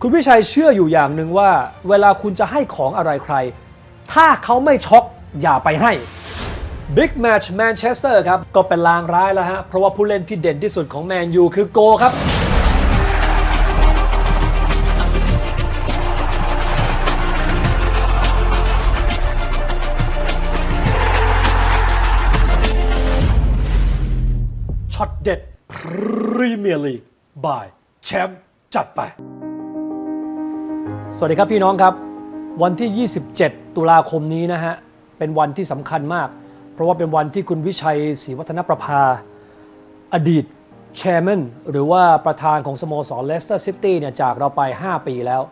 คุณวิชัยเชื่ออยู่อย่างหนึ่งว่า เวลาคุณจะให้ของอะไรใคร ถ้าเขาไม่ช็อกอย่าไปให้ Big Match Manchester ครับ ก็เป็นลางร้ายแล้วฮะ เพราะว่าผู้เล่นที่เด่นที่สุดของแมนยูคือโกครับ ช็อตเด็ดพรีเมียร์ลีกบายแชมป์จัดไป สวัสดีครับพี่น้องครับ วันที่ 27 ตุลาคมนี้นะฮะเป็นวันที่สำคัญมาก เพราะว่าเป็นวันที่คุณวิชัยศรีวัฒนประภา อดีตแชร์แมนหรือว่าประธานของสโมสรเลสเตอร์ซิตี้เนี่ยจากเราไป 5 ปีแล้ว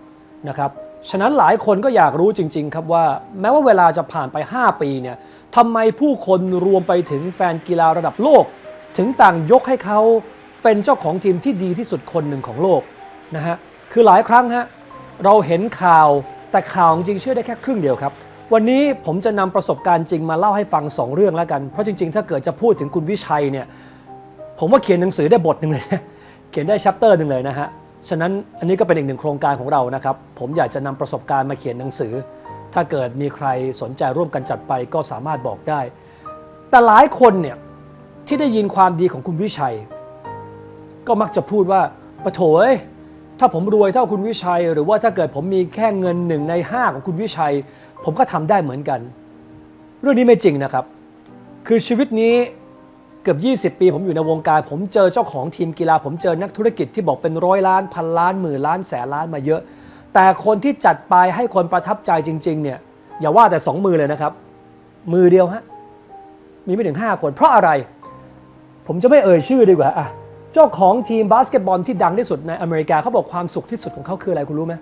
นะครับฉะนั้นหลายคนก็อยากรู้จริง ๆ ครับว่าแม้ว่าเวลาจะผ่านไป 5 ปีเนี่ยทำไมผู้คนรวมไปถึงแฟนกีฬาระดับโลก ถึงต่างยกให้เขาเป็นเจ้าของทีมที่ดีที่สุดคนหนึ่งของโลกนะฮะคือหลายครั้งฮะ เราเห็นข่าวแต่ข่าวจริงเชื่อได้แค่ครึ่งเดียวครับ วันนี้ผมจะนำประสบการณ์จริงมาเล่าให้ฟัง 2 เรื่องแล้วกัน เพราะจริง ๆ ถ้าเกิดจะพูดถึงคุณวิชัยเนี่ยผมว่าเขียนหนังสือได้บทหนึ่งเลย เขียนได้ชัปเตอร์หนึ่งเลยนะฮะฉะนั้นอันนี้ก็เป็นอีกหนึ่งโครงการของเรานะครับ ผมอยากจะนำประสบการณ์มาเขียนหนังสือ ถ้าเกิดมีใครสนใจร่วมกันจัดไปก็สามารถบอกได้ แต่หลายคนเนี่ยที่ได้ยินความดีของคุณวิชัย ก็มักจะพูดว่าปะโถย ถ้าผมรวยเท่าคุณวิชัย หรือว่าถ้าเกิดผมมีแค่เงินหนึ่งในห้าของคุณวิชัย ผมก็ทำได้เหมือนกัน เรื่องนี้ไม่จริงนะครับ คือชีวิตนี้เกือบ 20 ปี ผมอยู่ในวงการ ผมเจอเจ้าของทีมกีฬา ผมเจอนักธุรกิจที่บอกเป็นร้อยล้านพันล้านหมื่นล้านแสนล้านมาเยอะ แต่คนที่จัดไปให้คนประทับใจจริง ๆ เนี่ยอย่าว่าแต่สองมือเลยนะครับ มือเดียวฮะมีไม่ถึง 5 คน เพราะอะไร ผมจะไม่เอ่ยชื่อดีกว่าอะ เจ้าของทีมบาสเกตบอลที่ดังที่สุดในอเมริกาเขาบอกความสุขที่สุดของเขาคืออะไรคุณรู้ไหม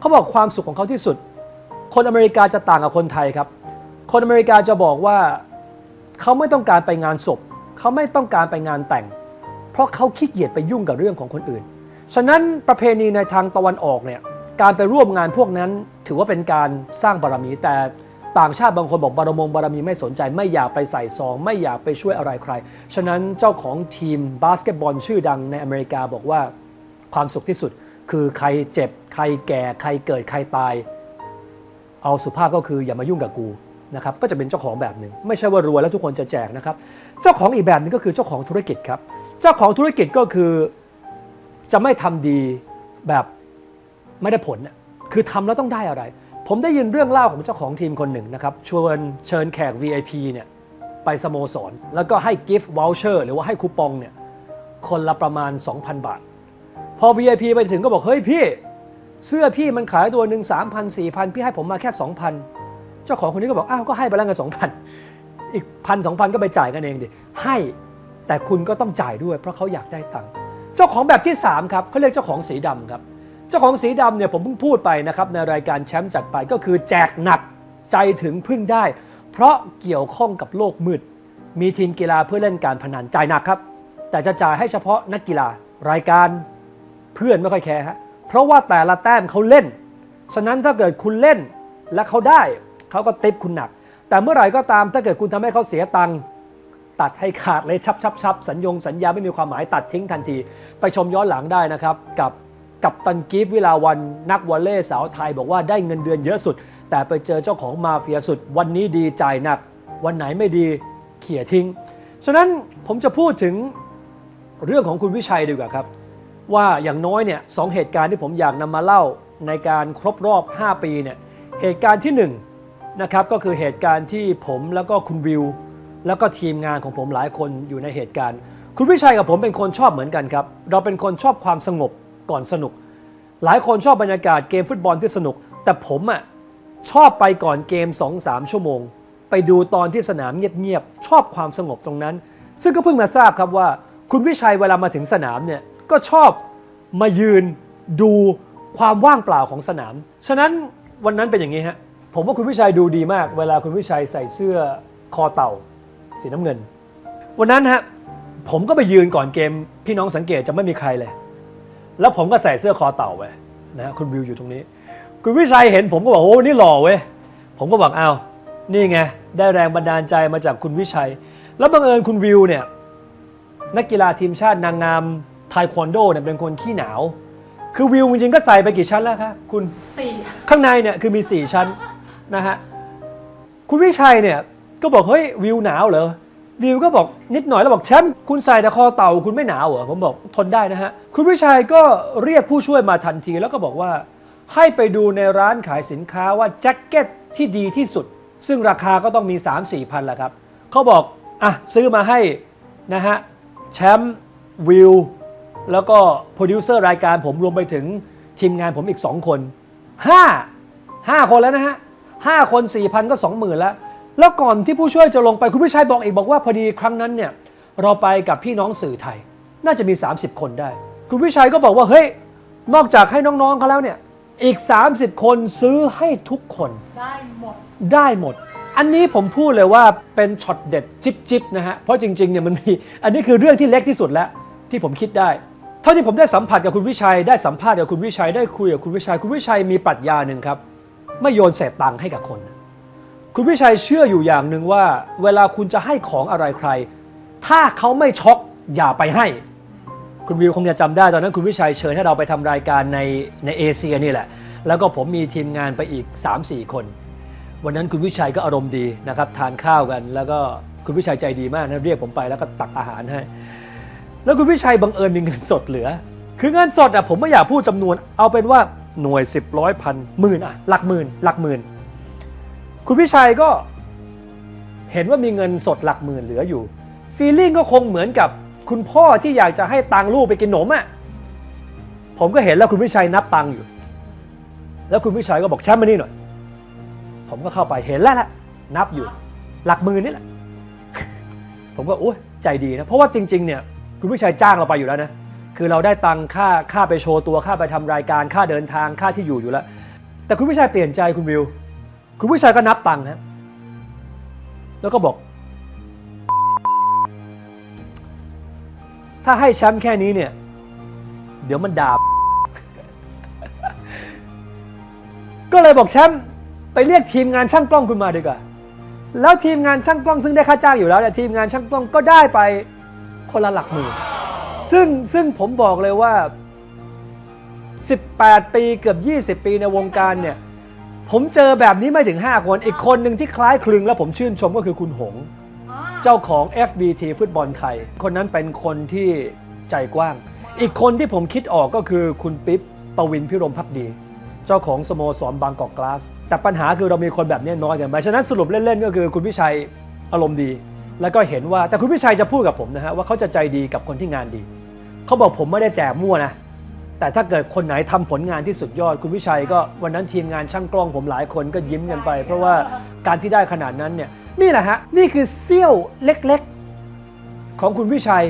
เขาบอกความสุขของเขาที่สุด คนอเมริกาจะต่างกับคนไทยครับ คนอเมริกาจะบอกว่าเขาไม่ต้องการไปงานศพเขาไม่ต้องการไปงานแต่ง เพราะเขาขี้เกียจไปยุ่งกับเรื่องของคนอื่น ฉะนั้นประเพณีในทางตะวันออกเนี่ยการไปร่วมงานพวกนั้นถือว่าเป็นการสร้างบารมีแต่ ต่างชาติบางคนบอกบารมงบารมีไม่สนใจ ไม่อยากไปใส่ซอง ไม่อยากไปช่วยอะไรใคร ฉะนั้นเจ้าของทีมบาสเกตบอลชื่อดังในอเมริกาบอกว่าความสุขที่สุดคือใครเจ็บ ใครแก่ ใครเกิดใครตาย เอาสุภาพก็คืออย่ามายุ่งกับกูนะครับก็จะเป็นเจ้าของแบบหนึ่งไม่ใช่ว่ารวยแล้วทุกคนจะแจกนะครับ เจ้าของอีกแบบหนึงก็คือเจ้าของธุรกิจครับ เจ้าของธุรกิจก็คือจะไม่ทำดีแบบไม่ได้ผลคือทำแล้วต้องได้อะไร ผมได้ยินเรื่องเล่าของเจ้าของทีมคนหนึ่งนะครับชวนเชิญแขก VIP เนี่ยไปสโมสร แล้วก็ให้กิฟต์วอลเชอร์หรือว่าให้คูปองเนี่ยคนละประมาณ 2,000 บาท พอ VIP ไปถึงก็บอก เฮ้ยพี่ เสื้อพี่มันขายตัวหนึ่งสามพันสี่พันพี่ให้ผมมาแค่สองพันเจ้าของคนนี้ก็บอก อ้าว ก็ให้ไปแล้วไงสองพันอีกพันสองพันก็ไปจ่ายกันเองดิ ให้แต่คุณก็ต้องจ่ายด้วยเพราะเขาอยากได้ตังค์เจ้าของแบบที่ 3 ครับเขาเรียกเจ้าของสีดำครับ เจ้าของสีดำเนี่ยผมเพิ่งพูดไปนะครับในรายการแชมป์จัดไปก็คือแจกหนักใจถึงพึ่งได้ เพราะเกี่ยวข้องกับโลกมืด มีทีมกีฬาเพื่อเล่นการพนันจ่ายหนักครับ แต่จะจ่ายให้เฉพาะนักกีฬารายการเพื่อนไม่ค่อยแคร์ฮะเพราะว่าแต่ละแต้มเขาเล่น ฉะนั้นถ้าเกิดคุณเล่นและเขาได้เขาก็ติปคุณหนัก แต่เมื่อไหร่ก็ตามถ้าเกิดคุณทำให้เขาเสียตังค์ตัดให้ขาดเลยชับชับชับสัญญงสัญญาไม่มีความหมายตัดทิ้งทันที ไปชมย้อนหลังได้นะครับกับ กับตันกีฟวิลาวันนักวอลเลย์สาวไทยบอกว่าได้เงินเดือนเยอะสุด แต่ไปเจอเจ้าของมาเฟียสุด วันนี้ดีจ่ายหนัก วันไหนไม่ดีเขี่ยทิ้ง ฉะนั้นผมจะพูดถึงเรื่องของคุณวิชัยดีกว่าครับ ว่าอย่างน้อยเนี่ยสองเหตุการณ์ที่ผมอยากนำมาเล่าในการครบรอบ 5 ปีเนี่ยเหตุการณ์ที่1นงนะครับก็คือเหตุการณ์ที่ผมแล้วก็คุณวิว แล้วก็ทีมงานของผมหลายคนอยู่ในเหตุการณ์ คุณวิชัยกับผมเป็นคนชอบเหมือนกันครับ เราเป็นคนชอบความสงบ ก่อนสนุก หลายคนชอบบรรยากาศเกมฟุตบอลที่สนุก แต่ผมอะชอบไปก่อนเกม 2-3 ชั่วโมง ไปดูตอนที่สนามเงียบๆชอบความสงบตรงนั้น ซึ่งก็เพิ่งมาทราบครับว่า คุณวิชัยเวลามาถึงสนามเนี่ยก็ชอบมายืนดูความว่างเปล่าของสนาม ฉะนั้นวันนั้นเป็นอย่างนี้ฮะผมว่าคุณวิชัยดูดีมาก เวลาคุณวิชัยใส่เสื้อคอเต่า สีน้ำเงิน วันนั้นฮะผมก็ไปยืนก่อนเกม พี่น้องสังเกตจะไม่มีใครเลย แล้วผมก็ใส่เสื้อคอเต่าไปนะฮะคุณวิวอยู่ตรงนี้ คุณวิชัยเห็นผมก็บอกโอ้นี่หล่อเว้ยผมก็บอกอ้าวนี่ไงได้แรงบันดาลใจมาจากคุณวิชัย แล้วบังเอิญคุณวิวเนี่ยนักกีฬาทีมชาตินางงามไทควันโดเนี่ยเป็นคนขี้หนาว คือวิวจริงๆก็ใส่ไปกี่ชั้นแล้วคะคุณสี่ข้างในเนี่ยคือมี 4 ชั้นนะฮะคุณวิชัยเนี่ยก็บอกเฮ้ยวิวหนาวเหรอ วิวก็บอกนิดหน่อยแล้วบอกแชมป์คุณใส่แต่คอเต่าคุณไม่หนาวเหรอผมบอกทนได้นะฮะ คุณวิชัยก็เรียกผู้ช่วยมาทันทีแล้วก็บอกว่า ให้ไปดูในร้านขายสินค้าว่าแจ็คเก็ตที่ดีที่สุด ซึ่งราคาก็ต้องมี 3 4พันแหละครับเขาบอกอะซื้อมาให้นะฮะแชมป์วิวแล้วก็โปรดิวเซอร์รายการผมรวมไปถึงทีมงานผมอีก 2 คน 5 5 คนแล้วนะฮะ5คน 4,000 ก็ 20,000แล้ว แล้วก่อนที่ผู้ช่วยจะลงไปคุณพิชัยบอกอีกบอกว่าพอดีครั้งนั้นเนี่ยเราไปกับพี่น้องสื่อไทย น่าจะมี 30 คนได้ คุณพิชัยก็บอกว่าเฮ้ยนอกจากให้น้องๆเขาแล้วเนี่ยอีก 30 คนซื้อให้ทุกคนได้หมดได้หมด อันนี้ผมพูดเลยว่าเป็นช็อตเด็ดจิบจิบนะฮะเพราะจริงๆเนี่ยมันมีอันนี้คือเรื่องที่เล็กที่สุดแล้วที่ผมคิดได้ เท่าที่ผมได้สัมผัสกับคุณวิชัย ได้สัมภาษณ์กับคุณวิชัยได้คุยกับคุณวิชัย คุณวิชัยมีปรัชญาหนึ่งครับไม่โยนเศษตังค์ให้กับคน คุณวิชัยเชื่ออยู่อย่างหนึ่งว่า เวลาคุณจะให้ของอะไรใคร ถ้าเขาไม่ช็อกอย่าไปให้ คุณวิวคงจะจำได้ตอนนั้นคุณวิชัยเชิญให้เราไปทำรายการในในเอเชียนี่แหละ แล้วก็ผมมีทีมงานไปอีก 3-4 คน วันนั้นคุณวิชัยก็อารมณ์ดีนะครับ ทานข้าวกัน แล้วก็คุณวิชัยใจดีมากนะเรียกผมไปแล้วก็ตักอาหารให้ แล้วคุณวิชัยบังเอิญมีเงินสดเหลือ คือเงินสดอะผมไม่อยากพูดจำนวน เอาเป็นว่าหน่วยสิบร้อยพันหมื่นอะหลักหมื่นหลักหมื่น คุณวิชัยก็เห็นว่ามีเงินสดหลักหมื่นเหลืออยู่ฟีลลิ่งก็คงเหมือนกับคุณพ่อที่อยากจะให้ตังลูกไปกินขนมอะผมก็เห็นแล้วคุณวิชัยนับตังอยู่ แล้วคุณวิชัยก็บอกแชมป์มานี่หน่อย ผมก็เข้าไปเห็นแล้วละนับอยู่ หลักหมือนี่แหละ ผมก็โอ้ยใจดีนะ เพราะว่าจริง ๆ เนี่ยคุณวิชัยจ้างเราไปอยู่แล้วนะ คือเราได้ตังค่าค่าไปโชว์ตัวค่าไปทำรายการค่าเดินทางค่าที่อยู่อยู่แล้ว แต่คุณวิชัยเปลี่ยนใจคุณวิว คุณวิชัยก็นับตังค์ฮะแล้วก็บอก ถ้าให้แชมป์แค่นี้เนี่ย เดี๋ยวมันด่าก็เลยบอกแชมป์ไปเรียกทีมงานช่างกล้องคุณมาดีกว่าแล้วทีมงานช่างกล้องซึ่งได้ค่าจ้างอยู่แล้วเนี่ยทีมงานช่างกล้องก็ได้ไปคนละหลักหมื่นซึ่งซึ่งผมบอกเลยว่า 18 ปีเกือบ 20 ปีในวงการเนี่ย ผมเจอแบบนี้ไม่ถึง 5 คน อีกคนหนึ่งที่คล้ายคลึงแล้วผมชื่นชมก็คือคุณหง เจ้าของ FBT ฟุตบอลไทย คนนั้นเป็นคนที่ใจกว้าง อีกคนที่ผมคิดออกก็คือคุณปิ๊บปวินพิรมพักดี เจ้าของสโมสรบางกอกกลาส แต่ปัญหาคือเรามีคนแบบนี้น้อยเกินไปฉะนั้นสรุปเล่นๆ ก็คือคุณพิชัยอารมณ์ดี แล้วก็เห็นว่าแต่คุณพิชัยจะพูดกับผมนะฮะว่าเขาจะใจดีกับคนที่งานดี เขาบอกผมไม่ได้แจกมั่วนะ แต่ถ้าเกิดคนไหนทำผลงานที่สุดยอด คุณวิชัยก็วันนั้นทีมงานช่างกล้องผมหลายคนก็ยิ้มกันไป เพราะว่าการที่ได้ขนาดนั้นเนี่ยนี่แหละฮะ นี่คือเสี้ยวเล็กๆ ของคุณวิชัย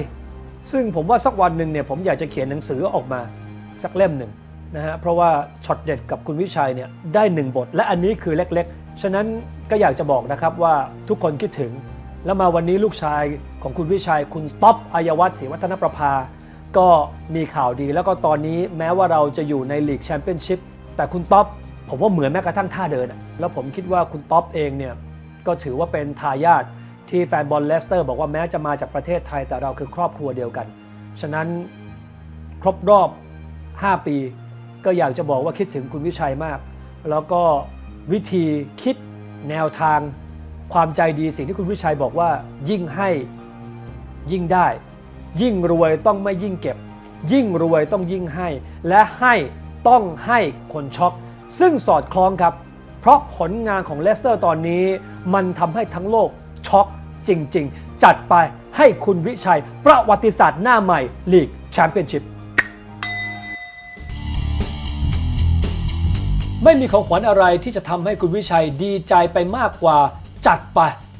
ซึ่งผมว่าสักวันหนึ่งเนี่ยผมอยากจะเขียนหนังสือออกมาสักเล่มหนึ่งนะฮะเพราะว่าช็อตเด็ดกับคุณวิชัยเนี่ยได้หนึ่งบท และอันนี้คือเล็กๆ ฉะนั้นก็อยากจะบอกนะครับว่าทุกคนคิดถึง แล้วมาวันนี้ลูกชายของคุณวิชัย คุณต๊อปอายวัฒน์ศรีวัฒนประภา ก็มีข่าวดีแล้วก็ตอนนี้แม้ว่าเราจะอยู่ในลีกแชมเปี้ยนชิพแต่คุณต๊อปผมว่าเหมือนแม้กระทั่งท่าเดิน แล้วผมคิดว่าคุณต๊อปเองเนี่ยก็ถือว่าเป็นทายาทที่แฟนบอลเลสเตอร์บอกว่าแม้จะมาจากประเทศไทยแต่เราคือครอบครัวเดียวกัน ฉะนั้นครบรอบ 5 ปี ก็อยากจะบอกว่าคิดถึงคุณวิชัยมาก แล้วก็วิธีคิดแนวทางความใจดีสิ่งที่คุณวิชัยบอกว่ายิ่งให้ยิ่งได้ ยิ่งรวยต้องไม่ยิ่งเก็บ ยิ่งรวยต้องยิ่งให้ และให้ต้องให้คนช็อก ซึ่งสอดคล้องครับ เพราะผลงานของเลสเตอร์ตอนนี้ มันทำให้ทั้งโลกช็อกจริง ๆ จัดไปให้คุณวิชัย ประวัติศาสตร์หน้าใหม่ลีกแชมเปี้ยนชิพไม่มีของขวัญอะไรที่จะทำให้คุณวิชัยดีใจไปมากกว่า จัดไป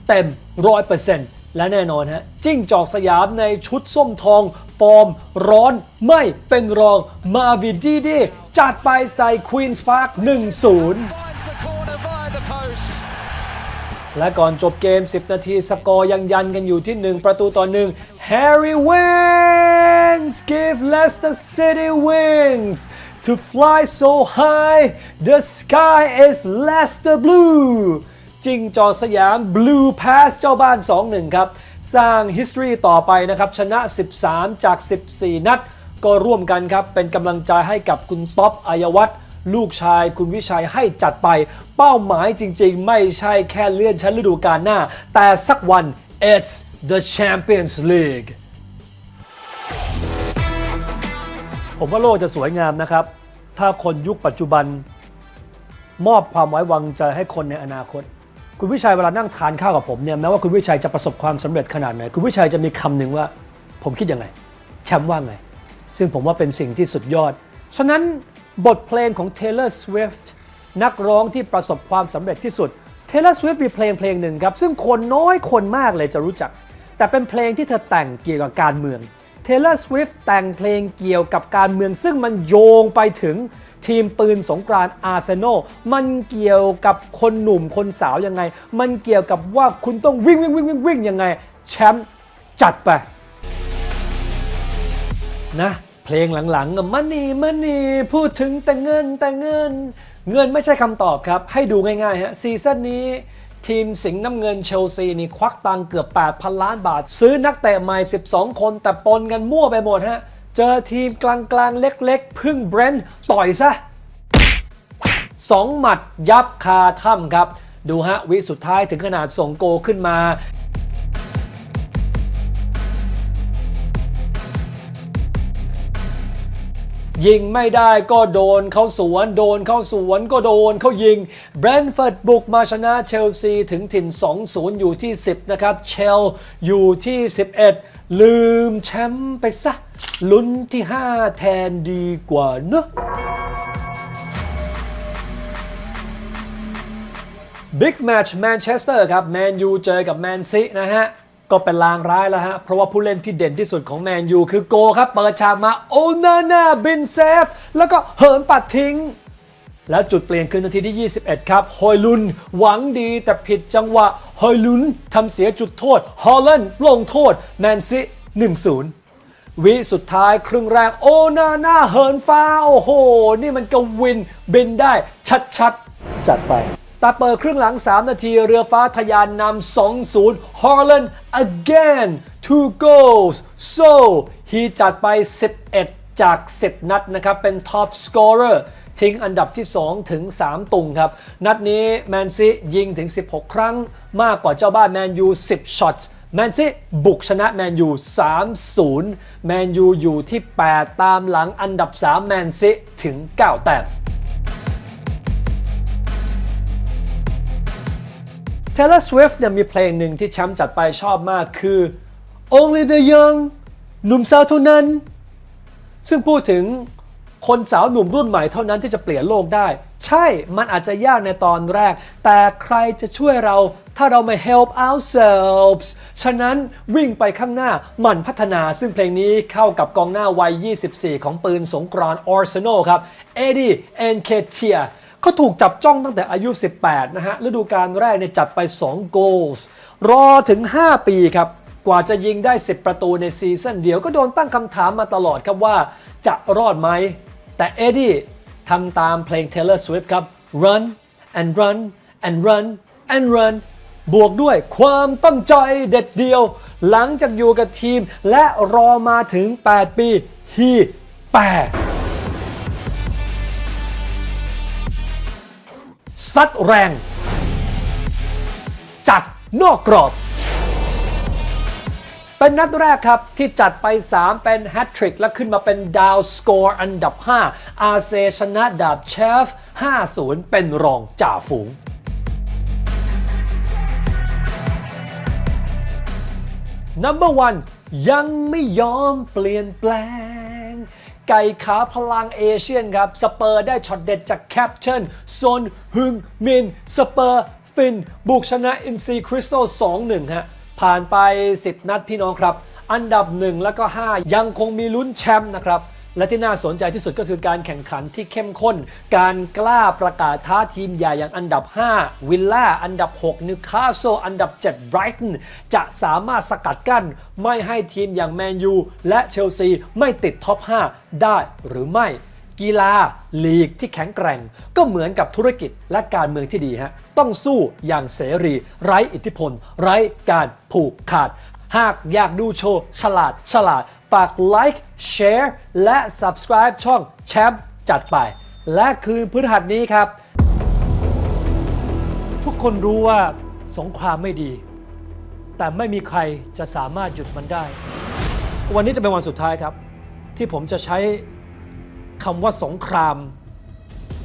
เต็มร้อยเปอร์เซ็นต์ และแน่นอนฮะจิ้งจอกสยามในชุดส้มทอง ฟอร์ม ร้อนไม่เป็นรองมาวินดีดีจัดไปใส่ควีนส์พาร์ค1-0และก่อนจบเกม 10 นาที สกอร์ยังยันกันอยู่ที่ 1 ประตูต่อหนึ่ง Harry Winks give Leicester City wings to fly so high the sky is Leicester blue จิงจอสยาม Blue Pass เจ้าบ้าน 2-1 ครับ สร้าง history ต่อไปนะครับ ชนะ 13 จาก 14 นัด ก็ร่วมกันครับ เป็นกำลังใจให้กับคุณต๊อปอายวัฒน์ลูกชายคุณวิชัยให้จัดไป เป้าหมายจริงๆ ไม่ใช่แค่เลื่อนชั้นฤดูกาลหน้า แต่สักวัน it's the Champions League ผมว่าโลกจะสวยงามนะครับ ถ้าคนยุคปัจจุบัน มอบความไว้วางใจให้คนในอนาคต คุณวิชัยเวลานั่งทานข้าวกับผมเนี่ยแม้ว่าคุณวิชัยจะประสบความสำเร็จขนาดไหนคุณวิชัยจะมีคำหนึ่งว่า ผมคิดยังไงแชมป์ว่าไง ซึ่งผมว่าเป็นสิ่งที่สุดยอด ฉะนั้นบทเพลงของ Taylor Swift นักร้องที่ประสบความสำเร็จที่สุด Taylor Swift มีเพลงเพลงหนึ่งครับ ซึ่งคนน้อยคนมากเลยจะรู้จัก แต่เป็นเพลงที่เธอแต่งเกี่ยวกับการเมือง Taylor Swift แต่งเพลงเกี่ยวกับการเมือง ซึ่งมันโยงไปถึง ทีมปืนสงกรานต์อาร์เซนอลมันเกี่ยวกับคนหนุ่มคนสาวยังไง มันเกี่ยวกับว่าคุณต้องวิ่งวิ่งวิ่งวิ่งวิ่งยังไง แชมป์จัดไป นะเพลงหลังๆมันนี่มันนี่พูดถึงแต่เงินแต่เงิน เงินไม่ใช่คำตอบครับ ให้ดูง่ายๆฮะซีซั่นนี้ทีมสิงห์น้ำเงินเชลซีนี่ควักตังเกือบ 8,000 ล้านบาท ซื้อนักเตะใหม่ 12 คนแต่ปนกันมั่วไปหมดฮะ เจอทีมกลางๆ เล็กๆ พึ่งเบรนท์ต่อยซะสองหมัดยับคาถ้ำครับ ดูฮะ วิสุดท้ายถึงขนาดส่งโกขึ้นมา ยิงไม่ได้ก็โดนเข้าสวน โดนเข้าสวนก็โดนเข้ายิงแบรนท์ฟอร์ดบุกมาชนะเชลซีถึงถิ่น 2-0 อยู่ที่ 10 นะครับ เชลอยู่ที่ 11 ลืมแชมป์ไปซะ ลุ้นที่ 5 แทนดีกว่าเนอะบิ๊กแมตช์แมนเชสเตอร์ครับแมนยูเจอกับแมนซีนะฮะ ก็เป็นลางร้ายแล้วฮะ เพราะว่าผู้เล่นที่เด่นที่สุดของแมนยูคือโกครับ เปิดฉากมาโอนาน่าบินเซฟ แล้วก็เหินปัดทิ้ง แล้วจุดเปลี่ยนคือนาทีที่ 21 ครับฮอยลุน หวังดีแต่ผิดจังหวะฮอยลุนทำเสียจุดโทษฮอลแลนด์ลงโทษแมนซี1-0 วิสุดท้ายครึ่งแรก โอนาหน่าเหินฟ้า โอ้โห นี่มันกวินบินได้ชัดๆ จัดไปแต่เปิดครึ่งหลัง 3 นาทีเรือฟ้าทะยานนำ 2-0 Holland again two goals so he จัดไป 11 จาก 10 นัดนะครับ เป็น top scorer ทิ้งอันดับที่ 2 ถึง 3 ตุงครับ นัดนี้แมนซียิงถึง 16 ครั้ง มากกว่าเจ้าบ้านแมนยู10ช็อตแมนซีบุกชนะแมนยู 3-0 แมนยูอยู่ที่ 8 ตามหลังอันดับ 3 แมนซีถึง 9 แต้ม Taylor Swift เนี่ยมีเพลงหนึ่งที่แชมป์จัดไปชอบมากคือ Only the Young หนุ่มสาวเท่านั้น ซึ่งพูดถึง คนสาวหนุ่มรุ่นใหม่เท่านั้นที่จะเปลี่ยนโลกได้ ใช่ มันอาจจะยากในตอนแรก แต่ใครจะช่วยเราถ้าเราไม่ help ourselves ฉะนั้นวิ่งไปข้างหน้าหมั่นพัฒนาซึ่งเพลงนี้เข้ากับกองหน้าวัย 24 ของปืนสงกรานต์อาร์เซนอลครับ เอดีเอนเคเทียเขาถูกจับจ้องตั้งแต่อายุ 18 นะฮะ ฤดูกาลแรกเนี่ยจัดไป 2 goals รอถึง 5 ปีครับ กว่าจะยิงได้ 10 ประตูในซีซั่นเดียวก็โดนตั้งคำถามมาตลอดครับว่าจะรอดไหม แต่เอ็ดดี้ทำตามเพลง Taylor Swift ครับ run and run and run and run บวกด้วยความตั้งใจเด็ดเดียว หลังจากอยู่กับทีมและรอมาถึง 8 ปี he แปดซัดแรง จัดนอกกรอบ เป็นนัดแรกครับที่จัดไป 3 เป็นแฮตทริกและขึ้นมาเป็นดาวสกอร์อันดับ 5 อาเซชนะดาบเชฟ 5-0 เป็นรองจ่าฝูง Number one ยังไม่ยอมเปลี่ยนแปลง ไก่ขาพลังเอเชียนครับ สเปอร์ได้ช็อตเด็ดจากแคปเชนซนฮึงมิน สเปอร์ ฟิน บุกชนะอินซีคริสตัล2-1 ฮะ ผ่านไป 10 นัดพี่น้องครับ อันดับ 1 แล้วก็ 5 ยังคงมีลุ้นแชมป์นะครับและที่น่าสนใจที่สุดก็คือการแข่งขันที่เข้มข้น การกล้าประกาศท้าทีมใหญ่อย่างอันดับ 5 วิลล่า อันดับ 6 นิวคาสเซิล อันดับ 7 ไบรตัน จะสามารถสกัดกั้น ไม่ให้ทีมอย่างแมนยูและเชลซีไม่ติดท็อป 5 ได้หรือไม่ กีฬาลีกที่แข็งแกร่ง ก็เหมือนกับธุรกิจและการเมืองที่ดีฮะต้องสู้อย่างเสรี ไร้อิทธิพล ไร้การผูกขาด หากอยากดูโชว์ ฉลาดฉลาดฝาก like share และ subscribe ช่องแชมป์จัดไป และคืนพฤหัสนี้ครับ ทุกคนรู้ว่าสงครามไม่ดี แต่ไม่มีใครจะสามารถหยุดมันได้ วันนี้จะเป็นวันสุดท้ายครับ ที่ผมจะใช้ คำว่าสงคราม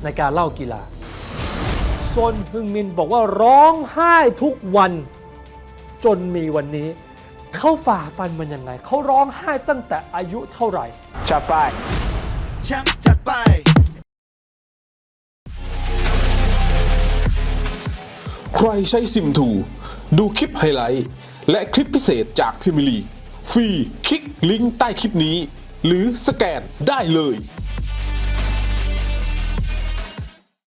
ในการเล่ากีฬาซนฮึงมินบอกว่าร้องไห้ทุกวันจนมีวันนี้ เขาฝ่าฟันมันยังไง เขาร้องไห้ตั้งแต่อายุเท่าไหร่จัดไปแชมป์จัดไป ใครใช้ซิมทูดูคลิปไฮไลท์ และคลิปพิเศษจากพิมลีกฟรีคลิกลิงก์ใต้คลิปนี้ หรือสแกนได้เลย